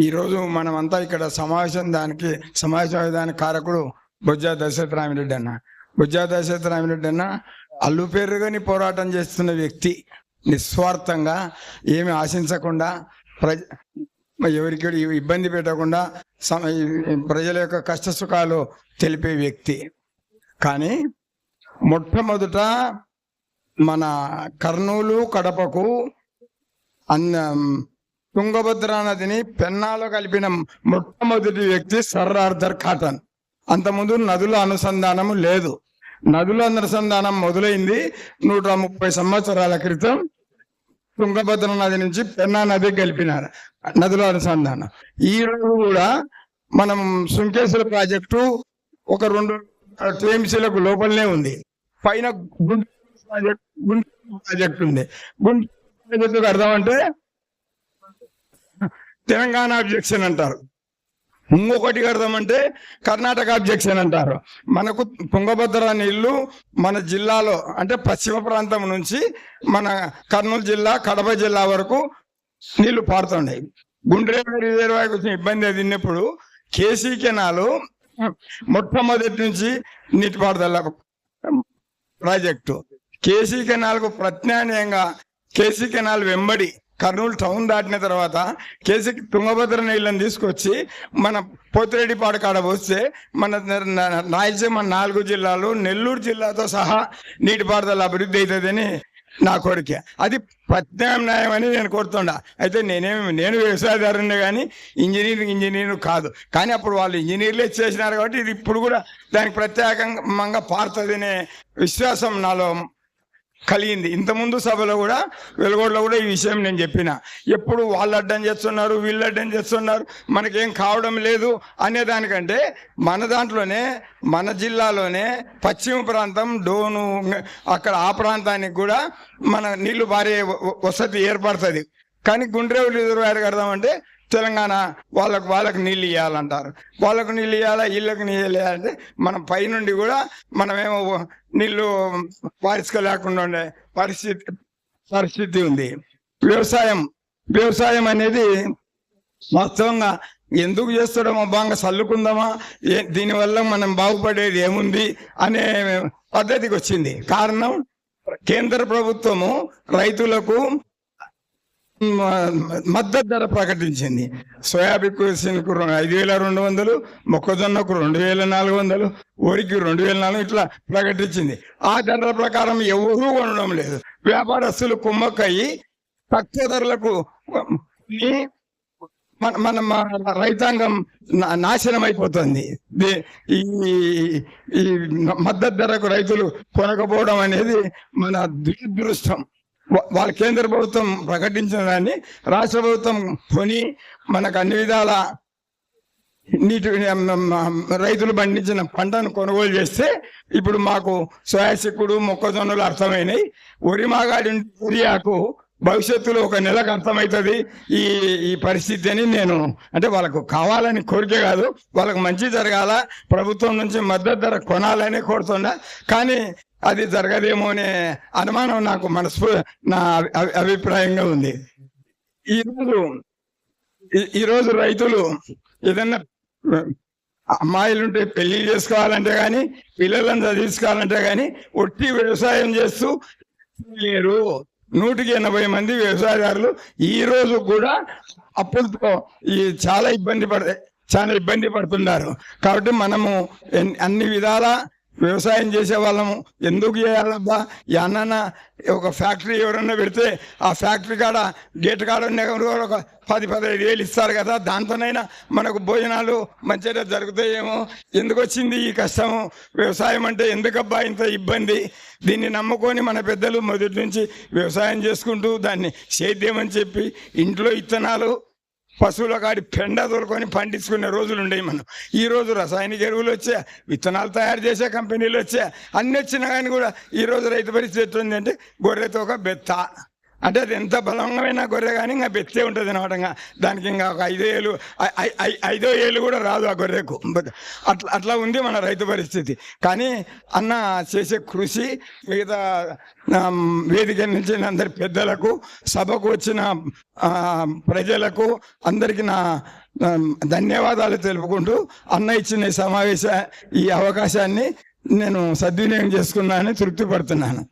ఈరోజు మనమంతా ఇక్కడ సమావేశం దానికి సమావేశం దానికి కారకుడు బొజ్జా దశరథ రామిరెడ్డి అన్న. బొజ్జా దశరథ రామిరెడ్డి అన్న అల్లు పేరుగాని పోరాటం చేస్తున్న వ్యక్తి. నిస్వార్థంగా ఏమి ఆశించకుండా ప్రజ ఎవరికి ఇబ్బంది పెట్టకుండా సమ- ప్రజల యొక్క కష్ట సుఖాలు తెలిపే వ్యక్తి. కానీ మొట్టమొదట మన కర్నూలు కడపకు అన్న తుంగభద్ర నదిని పెన్నాలో కలిపిన మొట్టమొదటి వ్యక్తి సర్ ఆర్థర్ కాటన్ అంతకుముందు నదుల అనుసంధానము లేదు. నదుల అనుసంధానం మొదలైంది నూట ముప్పై సంవత్సరాల క్రితం. తుంగభద్ర నది నుంచి పెన్నా నది కలిపినారు నదుల అనుసంధానం. ఈ రోజు కూడా మనం సుంకేశ్వర ప్రాజెక్టు ఒక రెండు టీఎంసీలకు లోపలనే ఉంది. పైన గుంటూరు ప్రాజెక్ట్ గుంటూరు ప్రాజెక్ట్ ఉంది. గుంటూరు ప్రాజెక్టుకు అర్థం అంటే తెలంగాణ అబ్జెక్షన్ అంటారు. ఇంకొకటి కడదామంటే కర్ణాటక అబ్జెక్షన్ అంటారు. మనకు తుంగభద్ర నీళ్ళు మన జిల్లాలో అంటే పశ్చిమ ప్రాంతం నుంచి మన కర్నూలు జిల్లా కడప జిల్లా వరకు నీళ్ళు పారుతున్నాయి గుండ్రేవ రిజర్వాయర్ కొంచెం ఇబ్బంది అదిన్నప్పుడు కేసీ కెనాలు మొట్టమొదటి నుంచి నీటిపారుదల ప్రాజెక్టు. కేసీ కెనాల్కు ప్రత్యామ్నాయంగా కేసీ కెనాల్ వెంబడి కర్నూలు టౌన్ దాటిన తర్వాత కేసీ తుంగభద్ర నీళ్ళని తీసుకొచ్చి మన పోతిరెడ్డిపాడు కాడ వస్తే మన రాయలసీమ నాలుగు జిల్లాలు నెల్లూరు జిల్లాతో సహా నీటిపారుదల అభివృద్ధి అవుతుందని నా కోరిక. అది ప్రత్యామ్నాయం అని నేను కోరుతుండా. అయితే నేనేమి నేను వ్యవసాయదారుని కానీ ఇంజనీరింగ్ ఇంజనీర్ కాదు. కానీ అప్పుడు వాళ్ళు ఇంజనీర్లే చేసినారు కాబట్టి ఇది ఇప్పుడు కూడా దానికి ప్రత్యేకంగా పారుతుందనే విశ్వాసం నాలో కలిగింది. ఇంతకుముందు సభలో కూడా వెలుగోడలో కూడా ఈ విషయం నేను చెప్పిన. ఎప్పుడు వాళ్ళు అడ్డం చేస్తున్నారు వీళ్ళు అడ్డం చేస్తున్నారు మనకేం కావడం లేదు అనే దానికంటే మన దాంట్లోనే మన జిల్లాలోనే పశ్చిమ ప్రాంతం డోను అక్కడ ఆ ప్రాంతానికి కూడా మన నీళ్ళు భారీ వసతి ఏర్పడుతుంది. కానీ గుండ్రేవులు ఎదురు కడదామంటే తెలంగాణ వాళ్ళకు వాళ్ళకు నీళ్ళు ఇవ్వాలంటారు వాళ్ళకు నీళ్ళు ఇవ్వాలా ఇళ్ళకు నీళ్ళు ఇవ్వాలంటే మనం పైనుండి కూడా మనమేమో నీళ్ళు పారించుకోలేకుండా ఉండే పరిస్థితి పరిస్థితి ఉంది. వ్యవసాయం వ్యవసాయం అనేది వాస్తవంగా ఎందుకు చేస్తాడమో బాగా చల్లుకుందామా? దీనివల్ల మనం బాగుపడేది ఏముంది అనే పద్ధతికి వచ్చింది. కారణం కేంద్ర ప్రభుత్వము రైతులకు మద్దతు ధర ప్రకటించింది. సోయాబీన్కు ఐదు వేల రెండు వందలు మొక్కజొన్నకు రెండు వేల నాలుగు వందలు వరికి రెండు వేల నాలుగు ఇట్లా ప్రకటించింది. ఆ ధరల ప్రకారం ఎవరూ కొనడం లేదు. వ్యాపారస్తులు కుమ్మక్కయ్యి తక్కువ ధరలకు మన మన రైతాంగం నా- నాశనం అయిపోతుంది ఈ ఈ మద్దతు ధరకు రైతులు కొనకపోవడం అనేది మన దురదృష్టం. వాళ్ళ కేంద్ర ప్రభుత్వం ప్రకటించిన దాన్ని రాష్ట్ర ప్రభుత్వం కొని మనకు అన్ని విధాల నీటి రైతులు పండించిన పంటను కొనుగోలు చేస్తే ఇప్పుడు మాకు సోయాసిక్కుడు మొక్కజొన్నలు అర్థమైనాయి. వరి మాగాడి యూరియాకు భవిష్యత్తులో ఒక నెలకు అర్థమవుతుంది. ఈ ఈ పరిస్థితి అని నేను అంటే వాళ్ళకు కావాలని కోరిక కాదు. వాళ్ళకు మంచి జరగాల. ప్రభుత్వం నుంచి మద్దతు ధర కొనాలని కోరుతున్నా. కానీ అది జరగదేమో అనే అనుమానం నాకు మనస్ఫూ నా అభి- అభిప్రాయంగా ఉంది. ఈరోజు ఈ- ఈరోజు రైతులు ఏదన్నా అమ్మాయిలుంటే పెళ్ళి చేసుకోవాలంటే కానీ పిల్లలను చదివించుకోవాలంటే కానీ ఒట్టి వ్యవసాయం చేస్తూ లేరు. నూటికి ఎనభై మంది వ్యవసాయదారులు ఈ రోజు కూడా అప్పులతో ఈ చాలా ఇబ్బంది పడ చాలా ఇబ్బంది పడుతున్నారు. కాబట్టి మనము అన్ని విధాల వ్యవసాయం చేసే వాళ్ళము ఎందుకు చేయాలబ్బా? అన్న ఒక ఫ్యాక్టరీ ఎవరన్నా పెడితే ఆ ఫ్యాక్టరీ కాడ గేట్ కాడ ఒక పది పదహైదు వేలు ఇస్తారు కదా. దాంతోనైనా మనకు భోజనాలు మంచిగా జరుగుతాయేమో. ఎందుకు వచ్చింది ఈ కష్టము? వ్యవసాయం అంటే ఎందుకబ్బా ఇంత ఇబ్బంది? దీన్ని నమ్ముకొని మన పెద్దలు మొదటి నుంచి వ్యవసాయం చేసుకుంటూ దాన్ని సేద్యం అని చెప్పి ఇంట్లో ఇత్తనాలు పశువుల కాడి పెండ తోలుకొని పండించుకునే రోజులు ఉండేవి మనం. ఈ రోజు రసాయనిక ఎరువులు వచ్చా విత్తనాలు తయారు చేసే కంపెనీలు వచ్చా అన్ని వచ్చినా కానీ కూడా ఈ రోజు రైతు పరిస్థితి ఎట్లుంది అంటే గొర్రెతో ఒక బెత్త. అంటే అది ఎంత బలమైన గొర్రె కానీ ఇంకా బెత్తే ఉంటుంది అనమాట ఇంకా. దానికి ఇంకా ఒక ఐదో ఏళ్ళు ఐ- ఐదో ఏళ్ళు కూడా రాదు ఆ గొర్రెకు అట్లా అట్లా ఉంది మన రైతు పరిస్థితి. కానీ అన్న చేసే కృషి మిగతా వేదిక నుంచి అందరి పెద్దలకు సభకు వచ్చిన ప్రజలకు అందరికీ నా ధన్యవాదాలు తెలుపుకుంటూ అన్న ఇచ్చిన ఈ సమావేశ ఈ అవకాశాన్ని నేను సద్వినియోగం చేసుకున్నానని తృప్తి పడుతున్నాను